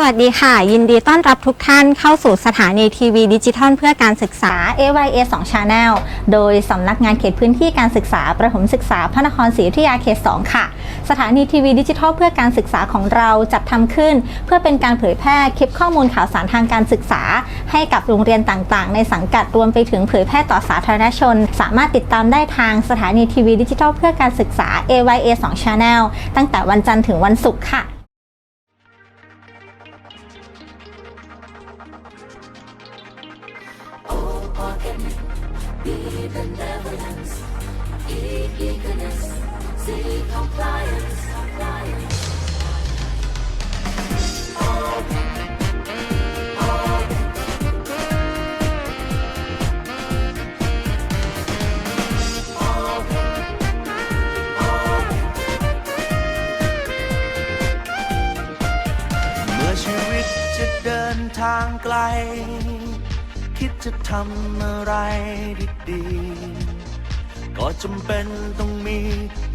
สวัสดีค่ะ ยินดีต้อนรับทุกท่านเข้าสู่สถานีทีวีดิจิทัลเพื่อการศึกษา AYA 2 Channel โดยสำนักงานเขตพื้นที่การศึกษา ประถมศึกษาพระนครศรีอยุธยาเขต 2 ค่ะ สถานีทีวีดิจิทัลเพื่อการศึกษาของเราจัดทำขึ้น เพื่อเป็นการเผยแพร่คลิปข้อมูลข่าวสารทางการศึกษา ให้กับโรงเรียนต่างๆ ในสังกัดรวมไปถึงเผยแพร่ต่อสาธารณชน สามารถติดตามได้ทางสถานีทีวีดิจิทัลเพื่อการศึกษา AYA 2 Channel ตั้งแต่วันจันทร์ถึงวันศุกร์ค่ะ เมื่อชีวิตจะเดินทางไกล คิดจะทำอะไรดีๆ ก็จำเป็นต้องมี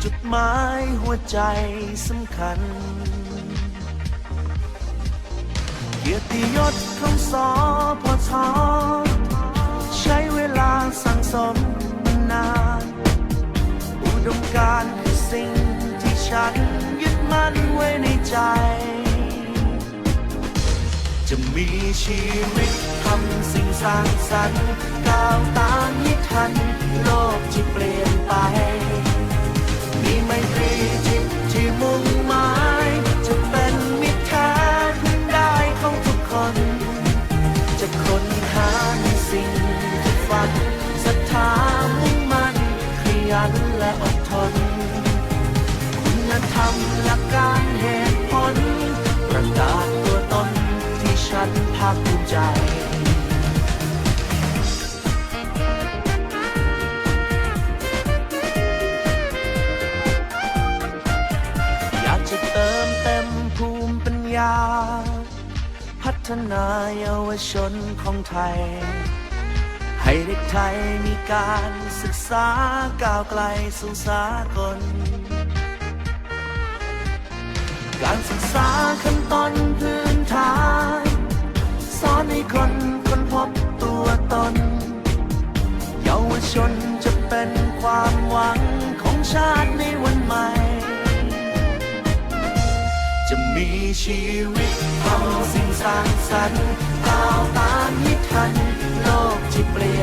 จุดหมายหัวใจสำคัญ เกียรติยศของสอพอทอใช้เวลาสั่งสมมานาน อุดมการณ์คือสิ่งที่ฉันยึดมั่นไว้ในใจ จะมีชีวิตทำสิ่งสร้างสรรค์ก้าวตามให้ทัน โลกที่เปลี่ยนไป มีไมตรีจิตที่มุ่งหมายจะเป็นมิตรแท้พึ่งได้ของทุกคน จะค้นหาในสิ่งที่ฝันศรัทธามุ่งมั่นขยันและอดทน คุณธรรมหลักา พัฒนาเยาวชนของไทย ให้เด็กไทยมีการศึกษาก้าวไกลสู่สากล การศึกษาขั้นต้นพื้นฐานสอนให้คนคนพบตัวตน เยาวชนจะเป็นความหวังของชาติใน ชีวิตทำสิ่งสร้างสรรค์ก้าวตามนิทัน โลกที่เปลี่ยน